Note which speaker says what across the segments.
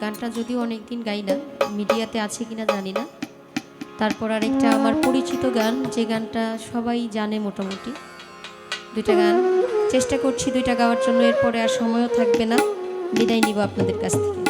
Speaker 1: গানটা যদিও অনেক দিন গাই না, মিডিয়াতে আছে কিনা জানি না। তারপর আরেকটা আমার পরিচিত গান, যে গানটা সবাই জানে মোটামুটি। দুইটা গান, চেষ্টা করছি দুইটা গাওয়ার জন্য, এরপরে আর সময়ও থাকবে না। বিদায় নিব আপনাদের কাছ থেকে।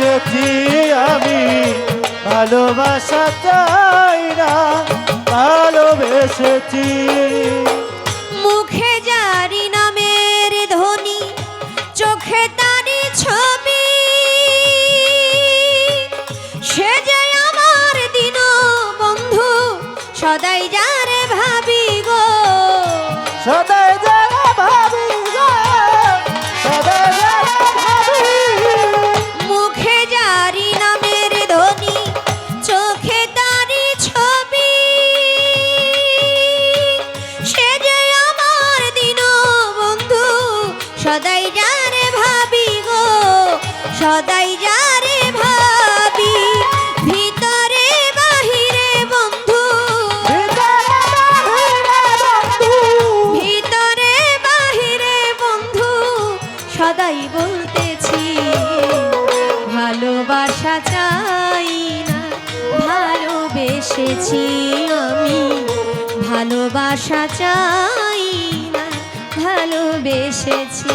Speaker 1: ভালোবেসেছি
Speaker 2: আমি ভালোবাসা চাই না, ভালোবেসেছি।
Speaker 1: মুখে জারি নামের ধ্বনি, চোখে তারি ছবি। সে যে আমার দিন বন্ধু সদাই যারে
Speaker 2: সদাই যারে ভাবি
Speaker 1: ভিতরে বাহিরে বন্ধু।
Speaker 2: ভিতরে বাহিরে বন্ধু।
Speaker 1: সদাই বলতেছি ভালোবাসা চাই না ভালোবেসেছি আমি। ভালোবাসা চাই না ভালোবেসেছি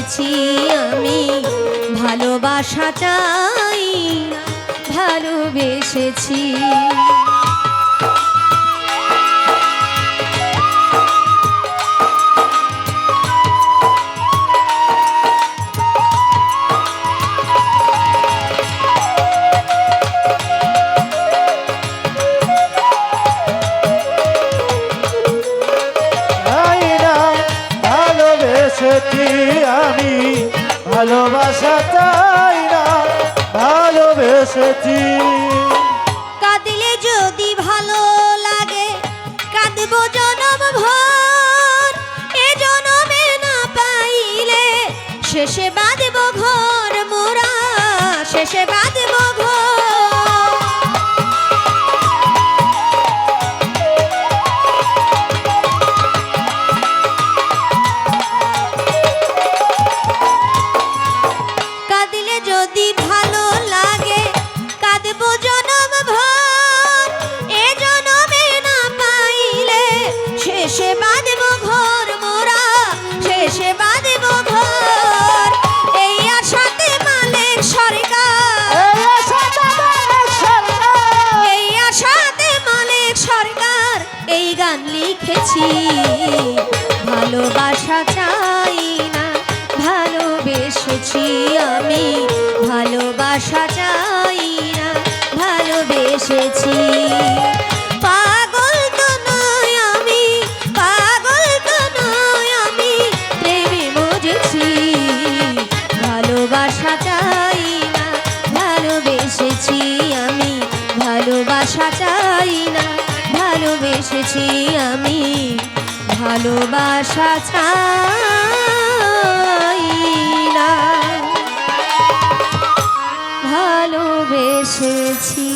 Speaker 1: ভালোবেসেছি আমি। ভালোবাসা চাই ভালোবেসেছি।
Speaker 2: ভালোবাসা চাই না, ভালোবেসেছি।
Speaker 1: কাঁদিলে যদি ভালো লাগে, কাঁদব জনম ভর। এ জনমে না পাইলে শেষে বাঁধব ঘর। লিখেছি ভালোবাসা চাই না ভালোবেসেছি আমি। ভালোবাসা চাই না ভালোবেসেছি ভালোবাসা চাই না। ভালোবেসেছি